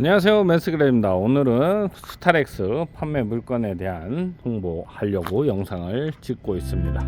안녕하세요. 맨스그레입니다. 오늘은 스타렉스 판매 물건에 대한 홍보하려고 영상을 찍고 있습니다.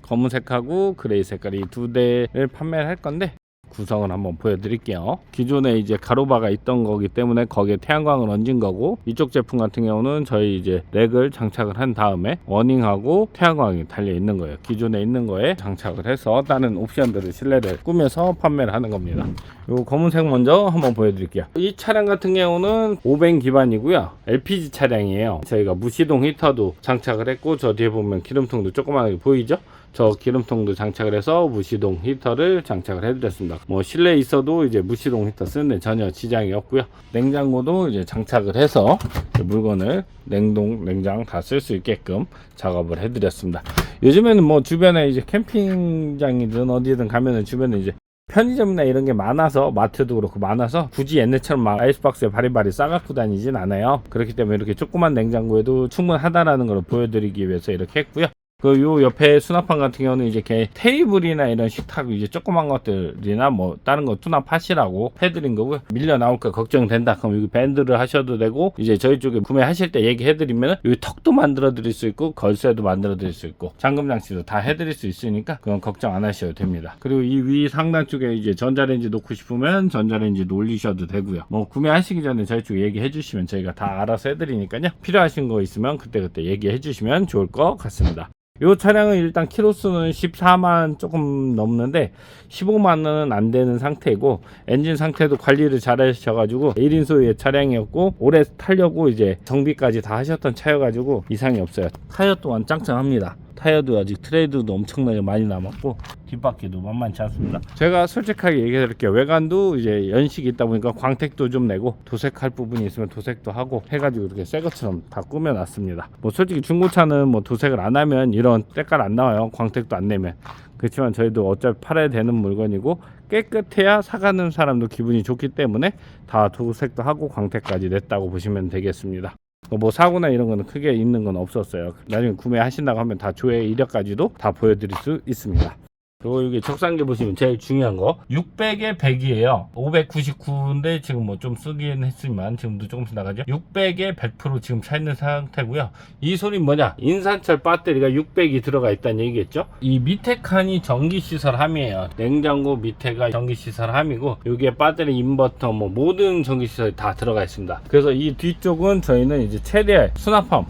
검은색하고 그레이 색깔 이 두 대를 판매를 할 건데 구성을 한번 보여드릴게요. 기존에 이제 가로바가 있던 거기 때문에 거기에 태양광을 얹은 거고 이쪽 제품 같은 경우는 저희 이제 렉을 장착을 한 다음에 워닝하고 태양광이 달려 있는 거예요. 기존에 있는 거에 장착을 해서 다른 옵션들을 실내를 꾸며서 판매를 하는 겁니다. 요 검은색 먼저 한번 보여드릴게요. 이 차량 같은 경우는 500 기반이고요. LPG 차량이에요. 저희가 무시동 히터도 장착을 했고 저 뒤에 보면 기름통도 조그맣게 보이죠? 저 기름통도 장착을 해서 무시동 히터를 장착을 해드렸습니다. 뭐 실내에 있어도 이제 무시동 히터 쓰는데 전혀 지장이 없고요. 냉장고도 이제 장착을 해서 물건을 냉동, 냉장 다 쓸 수 있게끔 작업을 해드렸습니다. 요즘에는 뭐 주변에 이제 캠핑장이든 어디든 가면은 주변에 이제 편의점이나 이런 게 많아서 마트도 그렇고 많아서 굳이 옛날처럼 막 아이스박스에 바리바리 싸갖고 다니진 않아요. 그렇기 때문에 이렇게 조그만 냉장고에도 충분하다라는 걸 보여드리기 위해서 이렇게 했고요. 그 요 옆에 수납판 같은 경우는 이제 개 테이블이나 이런 식탁 이제 조그만 것들이나 뭐 다른 거 수납하시라고 해드린 거고요. 밀려 나올까 걱정된다. 그럼 여기 밴드를 하셔도 되고 이제 저희 쪽에 구매하실 때 얘기해드리면 여기 턱도 만들어 드릴 수 있고 걸쇠도 만들어 드릴 수 있고 잠금 장치도 다 해드릴 수 있으니까 그건 걱정 안 하셔도 됩니다. 그리고 이 위 상단 쪽에 이제 전자레인지 놓고 싶으면 전자레인지 올리셔도 되고요. 뭐 구매하시기 전에 저희 쪽에 얘기해 주시면 저희가 다 알아서 해드리니까요. 필요하신 거 있으면 그때그때 얘기해 주시면 좋을 것 같습니다. 이 차량은 일단 키로수는 14만 조금 넘는데 15만은 안 되는 상태고 엔진 상태도 관리를 잘 하셔가지고 1인 소유의 차량이었고 오래 타려고 이제 정비까지 다 하셨던 차여가지고 이상이 없어요. 타이어 또한 짱짱합니다 타이어도 아직 트레이드도 엄청나게 많이 남았고 뒷바퀴도 만만치 않습니다. 제가 솔직하게 얘기해 드릴게요. 외관도 이제 연식이 있다 보니까 광택도 좀 내고 도색할 부분이 있으면 도색도 하고 해가지고 이렇게 새 것처럼 다 꾸며 놨습니다. 뭐 솔직히 중고차는 뭐 도색을 안 하면 이런 때깔 안 나와요. 광택도 안 내면. 그렇지만 저희도 어차피 팔아야 되는 물건이고 깨끗해야 사가는 사람도 기분이 좋기 때문에 다 도색도 하고 광택까지 냈다고 보시면 되겠습니다 뭐 사고나 이런 거는 크게 있는 건 없었어요. 나중에 구매하신다고 하면 다 조회 이력까지도 다 보여드릴 수 있습니다. 그리고 여기 적상기 보시면 제일 중요한 거 600에 100이에요. 599인데 지금 뭐 좀 쓰긴 했지만 지금도 조금씩 나가죠. 600에 100% 지금 차 있는 상태고요. 이 소리 뭐냐? 인산철 배터리가 600이 들어가 있다는 얘기겠죠? 이 밑에 칸이 전기시설 함이에요. 냉장고 밑에가 전기시설 함이고 여기에 배터리 인버터 뭐 모든 전기시설이 다 들어가 있습니다. 그래서 이 뒤쪽은 저희는 이제 최대 수납함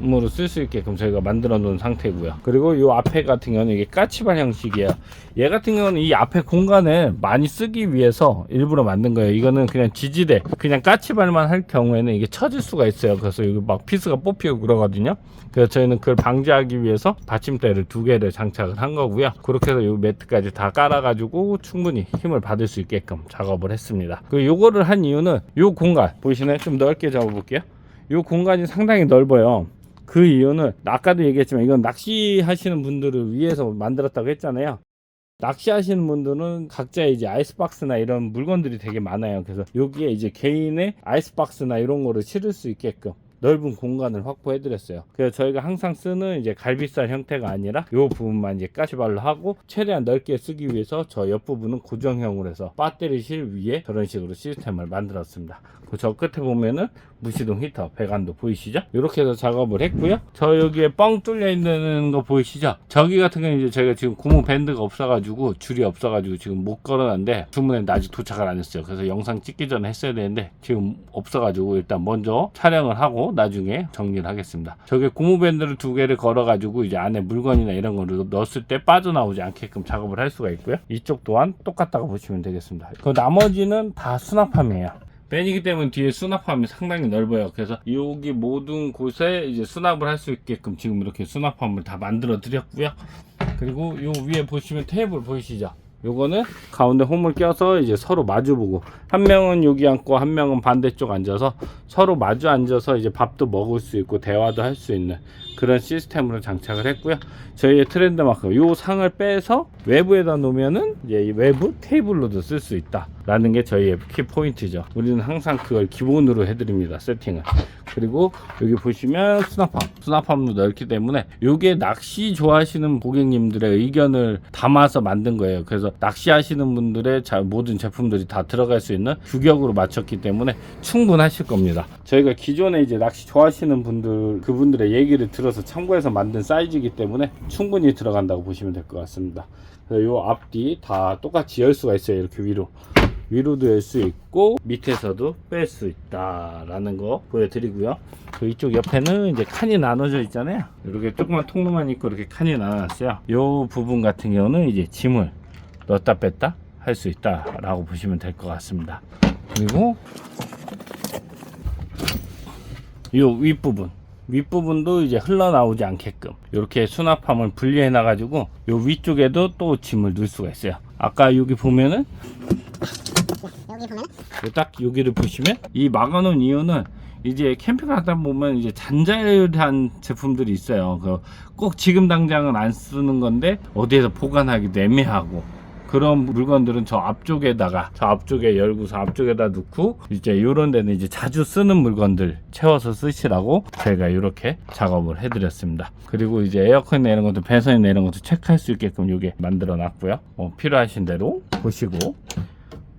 으로 쓸 수 있게끔 저희가 만들어 놓은 상태고요. 그리고 이 앞에 같은 경우는 이게 까치발 형식이에요. 얘 같은 경우는 이 앞에 공간을 많이 쓰기 위해서 일부러 만든 거예요. 이거는 그냥 지지대 그냥 까치발만 할 경우에는 이게 처질 수가 있어요. 그래서 여기 막 피스가 뽑히고 그러거든요. 그래서 저희는 그걸 방지하기 위해서 받침대를 두 개를 장착을 한 거고요. 그렇게 해서 이 매트까지 다 깔아 가지고 충분히 힘을 받을 수 있게끔 작업을 했습니다. 그리고 요거를 한 이유는 이 공간 보이시나요? 좀 넓게 잡아 볼게요. 이 공간이 상당히 넓어요 그 이유는 아까도 얘기했지만 이건 낚시하시는 분들을 위해서 만들었다고 했잖아요. 낚시하시는 분들은 각자 이제 아이스박스나 이런 물건들이 되게 많아요. 그래서 여기에 이제 개인의 아이스박스나 이런 거를 실을 수 있게끔 넓은 공간을 확보해 드렸어요. 그래서 저희가 항상 쓰는 이제 갈비살 형태가 아니라 이 부분만 이제 까시발로 하고 최대한 넓게 쓰기 위해서 저 옆부분은 고정형으로 해서 배터리실 위에 저런 식으로 시스템을 만들었습니다. 그 저 끝에 보면은 무시동 히터 배관도 보이시죠? 이렇게 해서 작업을 했고요. 저 여기에 뻥 뚫려 있는 거 보이시죠? 저기 같은 경우는 이제 저희가 지금 고무 밴드가 없어가지고 줄이 없어가지고 지금 못 걸어놨는데 주문했는데 아직 도착을 안 했어요. 그래서 영상 찍기 전에 했어야 되는데 지금 없어가지고 일단 먼저 촬영을 하고 나중에 정리를 하겠습니다. 저게 고무 밴드를 두 개를 걸어가지고 이제 안에 물건이나 이런 거를 넣었을 때 빠져나오지 않게끔 작업을 할 수가 있고요. 이쪽 또한 똑같다고 보시면 되겠습니다. 그 나머지는 다 수납함이에요. 밴이기 때문에 뒤에 수납함이 상당히 넓어요. 그래서 여기 모든 곳에 이제 수납을 할 수 있게끔 지금 이렇게 수납함을 다 만들어 드렸고요. 그리고 요 위에 보시면 테이블 보이시죠? 요거는 가운데 홈을 껴서 이제 서로 마주보고 한 명은 여기 앉고 한 명은 반대쪽 앉아서 서로 마주 앉아서 이제 밥도 먹을 수 있고 대화도 할 수 있는 그런 시스템으로 장착을 했고요. 저희의 트렌드 마크 요 상을 빼서 외부에다 놓으면은 이제 이 외부 테이블로도 쓸 수 있다 라는 게 저희의 키 포인트죠. 우리는 항상 그걸 기본으로 해드립니다. 세팅을. 그리고 여기 보시면 수납함, 수납함도 넓기 때문에 요게 낚시 좋아하시는 고객님들의 의견을 담아서 만든 거예요. 그래서 그래서 낚시하시는 분들의 자- 모든 제품들이 다 들어갈 수 있는 규격으로 맞췄기 때문에 충분하실 겁니다. 저희가 기존에 이제 낚시 좋아하시는 분들 그분들의 얘기를 들어서 참고해서 만든 사이즈이기 때문에 충분히 들어간다고 보시면 될 것 같습니다. 그래서 요 앞뒤 다 똑같이 열 수가 있어요. 이렇게 위로. 위로도 열 수 있고 밑에서도 뺄 수 있다라는 거 보여드리고요. 그 이쪽 옆에는 이제 칸이 나눠져 있잖아요. 이렇게 조그만 통로만 있고 이렇게 칸이 나눠놨어요. 이 부분 같은 경우는 이제 짐을 넣었다 뺐다 할 수 있다라고 보시면 될 것 같습니다. 그리고 이 윗부분 윗부분도 이제 흘러나오지 않게끔 이렇게 수납함을 분리해 놔 가지고 요 위쪽에도 또 짐을 넣을 수가 있어요 아까 여기 보면은 딱 여기를 보시면 이 막아놓은 이유는 이제 캠핑 하다 보면 이제 잔잘한 제품들이 있어요. 그꼭 지금 당장은 안 쓰는 건데 어디에서 보관하기도 애매하고 그런 물건들은 저 앞쪽에다가 저 앞쪽에 열고서 앞쪽에다 넣고 이제 이런 데는 이제 자주 쓰는 물건들 채워서 쓰시라고 제가 이렇게 작업을 해드렸습니다. 그리고 이제 에어컨 내는 것도 배선이 내는 것도 체크할 수 있게끔 이게 만들어 놨고요. 어, 필요하신 대로 보시고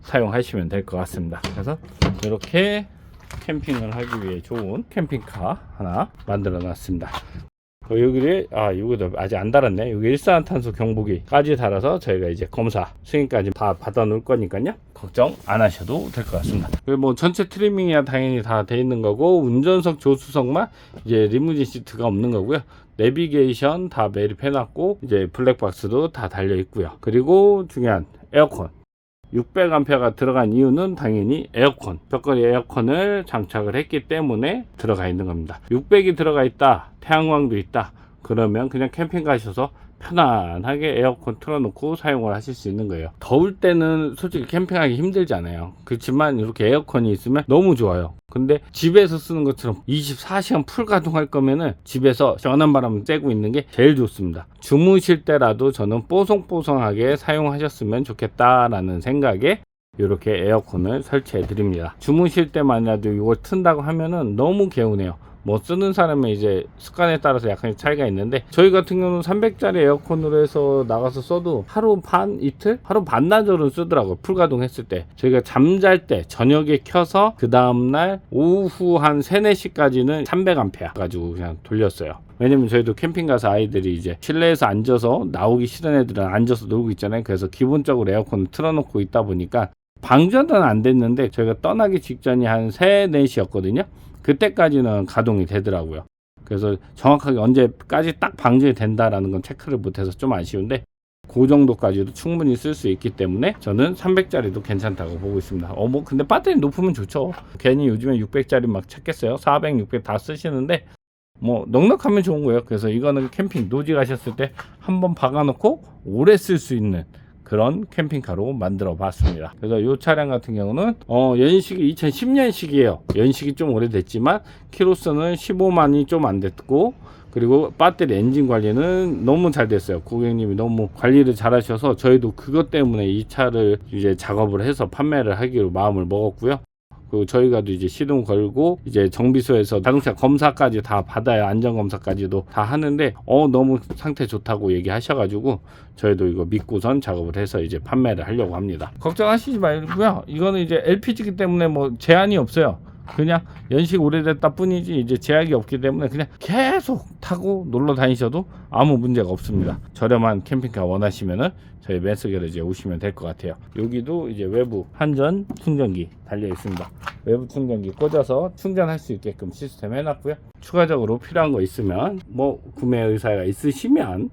사용하시면 될 것 같습니다. 그래서 이렇게 캠핑을 하기 위해 좋은 캠핑카 하나 만들어 놨습니다. 어, 여기를 아 여기도 아직 안 달았네. 여기 일산탄소 경보기까지 달아서 저희가 이제 검사 승인까지 다 받아 놓을 거니까요. 걱정 안 하셔도 될 것 같습니다. 그리고 뭐 전체 트리밍이야 당연히 다 돼 있는 거고 운전석 조수석만 이제 리무진 시트가 없는 거고요. 내비게이션 다 매립해 놨고 이제 블랙박스도 다 달려 있고요. 그리고 중요한 에어컨 600A가 들어간 이유는 당연히 에어컨, 벽걸이 에어컨을 장착을 했기 때문에 들어가 있는 겁니다. 600이 들어가 있다, 태양광도 있다, 그러면 그냥 캠핑 가셔서 편안하게 에어컨 틀어놓고 사용을 하실 수 있는 거예요. 더울 때는 솔직히 캠핑하기 힘들잖아요. 그렇지만 이렇게 에어컨이 있으면 너무 좋아요. 근데 집에서 쓰는 것처럼 24시간 풀 가동할 거면은 집에서 시원한 바람 쐬고 있는 게 제일 좋습니다. 주무실 때라도 저는 뽀송뽀송하게 사용하셨으면 좋겠다라는 생각에 이렇게 에어컨을 설치해 드립니다. 주무실 때만이라도 이걸 튼다고 하면은 너무 개운해요. 뭐 쓰는 사람의 이제 습관에 따라서 약간 차이가 있는데 저희 같은 경우는 300짜리 에어컨으로 해서 나가서 써도 하루 반 이틀? 하루 반나절은 쓰더라고요. 풀 가동 했을 때. 저희가 잠잘 때 저녁에 켜서 그 다음날 오후 한 3, 4시까지는 300A 가지고 그냥 돌렸어요. 왜냐면 저희도 캠핑 가서 아이들이 이제 실내에서 앉아서 나오기 싫은 애들은 앉아서 놀고 있잖아요. 그래서 기본적으로 에어컨을 틀어놓고 있다 보니까 방전은 안 됐는데 저희가 떠나기 직전이 한 3, 4시였거든요 그때까지는 가동이 되더라고요. 그래서 정확하게 언제까지 딱 방전이 된다라는 건 체크를 못해서 좀 아쉬운데 그 정도까지도 충분히 쓸 수 있기 때문에 저는 300짜리도 괜찮다고 보고 있습니다. 어, 뭐, 근데 배터리 높으면 좋죠. 괜히 요즘에 600짜리 막 찾겠어요. 400, 600 다 쓰시는데, 뭐, 넉넉하면 좋은 거예요. 그래서 이거는 캠핑 노지 가셨을 때 한번 박아놓고 오래 쓸 수 있는 그런 캠핑카로 만들어 봤습니다. 그래서 이 차량 같은 경우는 어, 연식이 2010년식이에요. 연식이 좀 오래됐지만 키로수는 15만이 좀 안 됐고 그리고 배터리 엔진 관리는 너무 잘 됐어요. 고객님이 너무 관리를 잘 하셔서 저희도 그것 때문에 이 차를 이제 작업을 해서 판매를 하기로 마음을 먹었고요. 그 저희가도 이제 시동 걸고 이제 정비소에서 자동차 검사까지 다 받아야 안전 검사까지도 다 하는데 어 너무 상태 좋다고 얘기하셔가지고 저희도 이거 믿고선 작업을 해서 이제 판매를 하려고 합니다. 걱정하시지 말고요. 이거는 이제 LPG이기 때문에 뭐 제한이 없어요. 그냥 연식 오래됐다 뿐이지 이제 제약이 없기 때문에 그냥 계속 타고 놀러 다니셔도 아무 문제가 없습니다. 저렴한 캠핑카 원하시면은 저희 맨스 게러지에 오시면 될 것 같아요. 여기도 이제 외부 한전 충전기 달려 있습니다. 외부 충전기 꽂아서 충전할 수 있게끔 시스템 해놨고요. 추가적으로 필요한 거 있으면 뭐 구매 의사가 있으시면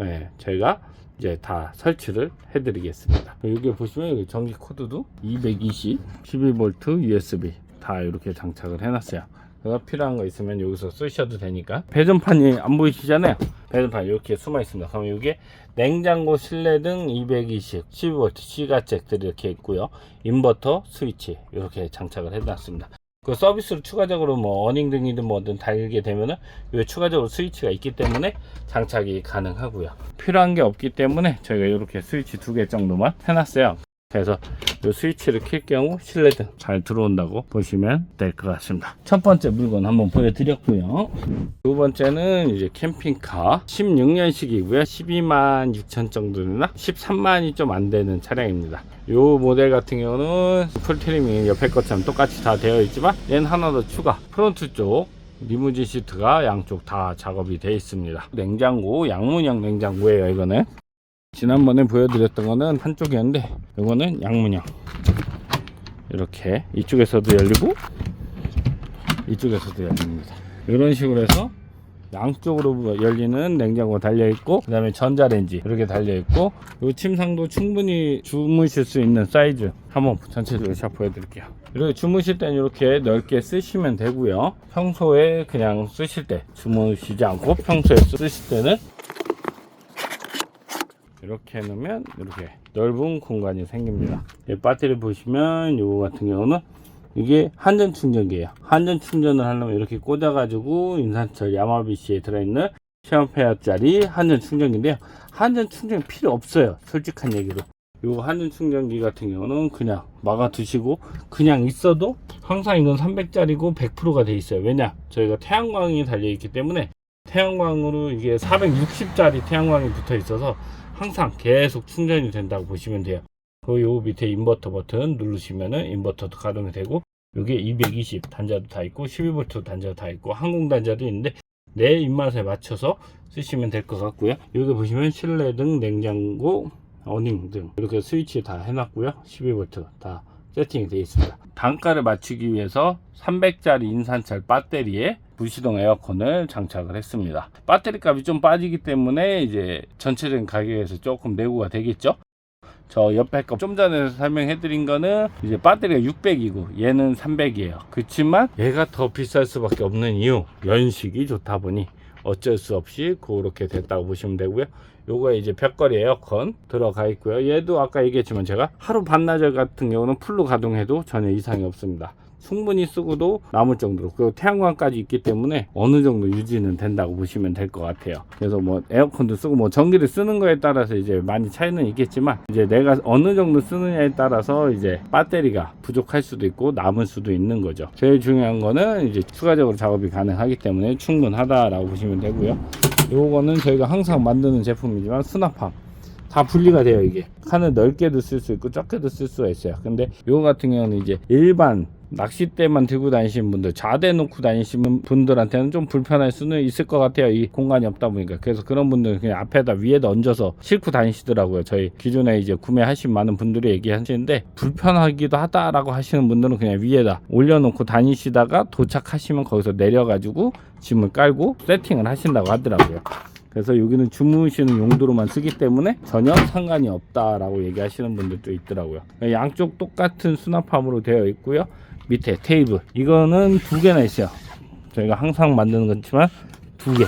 네, 저희가 이제 다 설치를 해드리겠습니다. 여기 보시면 여기 전기 코드도 220, 12V USB 다 이렇게 장착을 해놨어요. 그래서 필요한 거 있으면 여기서 쓰셔도 되니까 배전판이 안 보이시잖아요. 배전판 이렇게 숨어 있습니다. 그럼 이게 냉장고, 실내 등 220, 12V C가잭들이 이렇게 있고요. 인버터, 스위치 이렇게 장착을 해놨습니다. 그 서비스로 추가적으로 뭐 어닝 등이든 뭐든 달게 되면은 요 추가적으로 스위치가 있기 때문에 장착이 가능하고요. 필요한 게 없기 때문에 저희가 이렇게 스위치 두 개 정도만 해놨어요. 그래서 이 스위치를 킬 경우 실내등 잘 들어온다고 보시면 될 것 같습니다. 첫 번째 물건 한번 보여드렸고요. 두 번째는 이제 캠핑카 16년식이고요. 12만 6천 정도 되나? 13만이 좀 안 되는 차량입니다. 이 모델 같은 경우는 풀트리밍 옆에 것처럼 똑같이 다 되어 있지만 얘는 하나 더 추가. 프론트 쪽 리무진 시트가 양쪽 다 작업이 되어 있습니다. 냉장고, 양문형 냉장고예요, 이거는. 지난번에 보여드렸던 거는 한쪽이었는데 이거는 양문형. 이렇게 이쪽에서도 열리고 이쪽에서도 열립니다. 이런 식으로 해서 양쪽으로 열리는 냉장고가 달려 있고 그 다음에 전자레인지 이렇게 달려 있고 이 침상도 충분히 주무실 수 있는 사이즈. 한번 전체적으로 샷 보여드릴게요. 이렇게 주무실 때는 이렇게 넓게 쓰시면 되고요. 평소에 그냥 쓰실 때 주무시지 않고 평소에 쓰실 때는 이렇게 해놓으면 이렇게 넓은 공간이 생깁니다. 이 배터리 보시면 요거 같은 경우는 이게 한전 충전기예요. 한전 충전을 하려면 이렇게 꽂아 가지고 인산철 야마비씨에 들어있는 10A짜리 한전 충전기인데요. 한전 충전기 필요 없어요. 솔직한 얘기로. 요 한전 충전기 같은 경우는 그냥 막아 두시고 그냥 있어도 항상 이건 300짜리고 100%가 돼 있어요. 왜냐? 저희가 태양광이 달려 있기 때문에 태양광으로 이게 460짜리 태양광이 붙어 있어서 항상 계속 충전이 된다고 보시면 돼요. 그 요 밑에 인버터 버튼 누르시면은 인버터도 가동이 되고 요게 220 단자도 다 있고 12V 단자도 다 있고 항공 단자도 있는데 내 입맛에 맞춰서 쓰시면 될 것 같고요. 여기 보시면 실내 등 냉장고 어닝 등 이렇게 스위치 다 해놨고요. 12V 다 세팅이 되어 있습니다. 단가를 맞추기 위해서 300짜리 인산철 배터리에 무시동 에어컨을 장착을 했습니다. 배터리 값이 좀 빠지기 때문에 이제 전체적인 가격에서 조금 내고가 되겠죠. 저 옆에 거 좀 전에 설명해 드린 거는 이제 배터리가 600이고 얘는 300이에요. 그렇지만 얘가 더 비쌀 수밖에 없는 이유 연식이 좋다 보니 어쩔 수 없이 그렇게 됐다고 보시면 되고요. 요거 이제 벽걸이 에어컨 들어가 있고요. 얘도 아까 얘기했지만 제가 하루 반나절 같은 경우는 풀로 가동해도 전혀 이상이 없습니다. 충분히 쓰고도 남을 정도로 그리고 태양광까지 있기 때문에 어느 정도 유지는 된다고 보시면 될 것 같아요. 그래서 뭐 에어컨도 쓰고 뭐 전기를 쓰는 거에 따라서 이제 많이 차이는 있겠지만 이제 내가 어느 정도 쓰느냐에 따라서 이제 배터리가 부족할 수도 있고 남을 수도 있는 거죠. 제일 중요한 거는 이제 추가적으로 작업이 가능하기 때문에 충분하다라고 보시면 되고요. 요거는 저희가 항상 만드는 제품이지만 수납함. 다 분리가 돼요 이게. 칸을 넓게도 쓸 수 있고 적게도 쓸 수가 있어요. 근데 요거 같은 경우는 이제 일반 낚싯대만 들고 다니시는 분들 자대 놓고 다니시는 분들한테는 좀 불편할 수는 있을 것 같아요 이 공간이 없다 보니까 그래서 그런 분들은 그냥 앞에다 위에다 얹어서 싣고 다니시더라고요 저희 기존에 이제 구매하신 많은 분들이 얘기하시는데 불편하기도 하다라고 하시는 분들은 그냥 위에다 올려놓고 다니시다가 도착하시면 거기서 내려가지고 짐을 깔고 세팅을 하신다고 하더라고요 그래서 여기는 주무시는 용도로만 쓰기 때문에 전혀 상관이 없다라고 얘기하시는 분들도 있더라고요. 양쪽 똑같은 수납함으로 되어 있고요. 밑에 테이블 이거는 두 개나 있어요. 저희가 항상 만드는 거지만 두 개.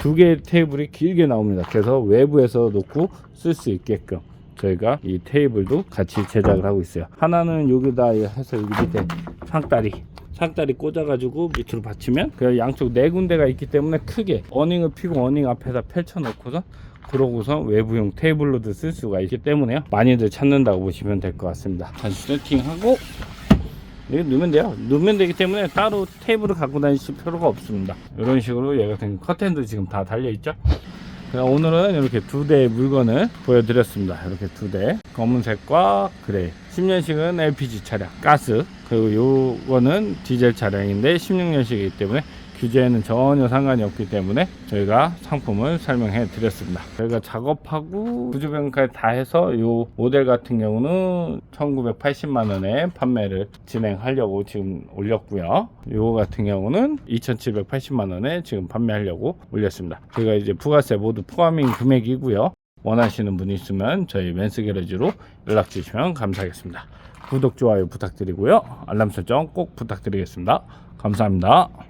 두 개의 테이블이 길게 나옵니다. 그래서 외부에서 놓고 쓸 수 있게끔 저희가 이 테이블도 같이 제작을 하고 있어요. 하나는 여기다 해서 여기 밑에 상다리 상다리 꽂아가지고 밑으로 받치면 그 양쪽 네 군데가 있기 때문에 크게 어닝을 피고 어닝 앞에다 펼쳐놓고서 그러고서 외부용 테이블로도 쓸 수가 있기 때문에요 많이들 찾는다고 보시면 될 것 같습니다 다시 세팅하고 이거 넣으면 돼요 넣으면 되기 때문에 따로 테이블을 갖고 다니실 필요가 없습니다 이런 식으로 얘 같은 커튼도 지금 다 달려 있죠 그럼 오늘은 이렇게 두 대의 물건을 보여드렸습니다. 이렇게 두 대. 검은색과 그레이. 10년식은 LPG 차량, 가스. 그리고 요거는 디젤 차량인데 16년식이기 때문에 규제에는 전혀 상관이 없기 때문에 저희가 상품을 설명해 드렸습니다. 저희가 작업하고 구조변까지 다 해서 요 모델 같은 경우는 1980만 원에 판매를 진행하려고 지금 올렸고요. 요거 같은 경우는 2780만 원에 지금 판매하려고 올렸습니다. 저희가 이제 부가세 모두 포함인 금액이고요. 원하시는 분이 있으면 저희 맨스 게러지로 연락 주시면 감사하겠습니다. 구독, 좋아요 부탁드리고요. 알람 설정 꼭 부탁드리겠습니다. 감사합니다.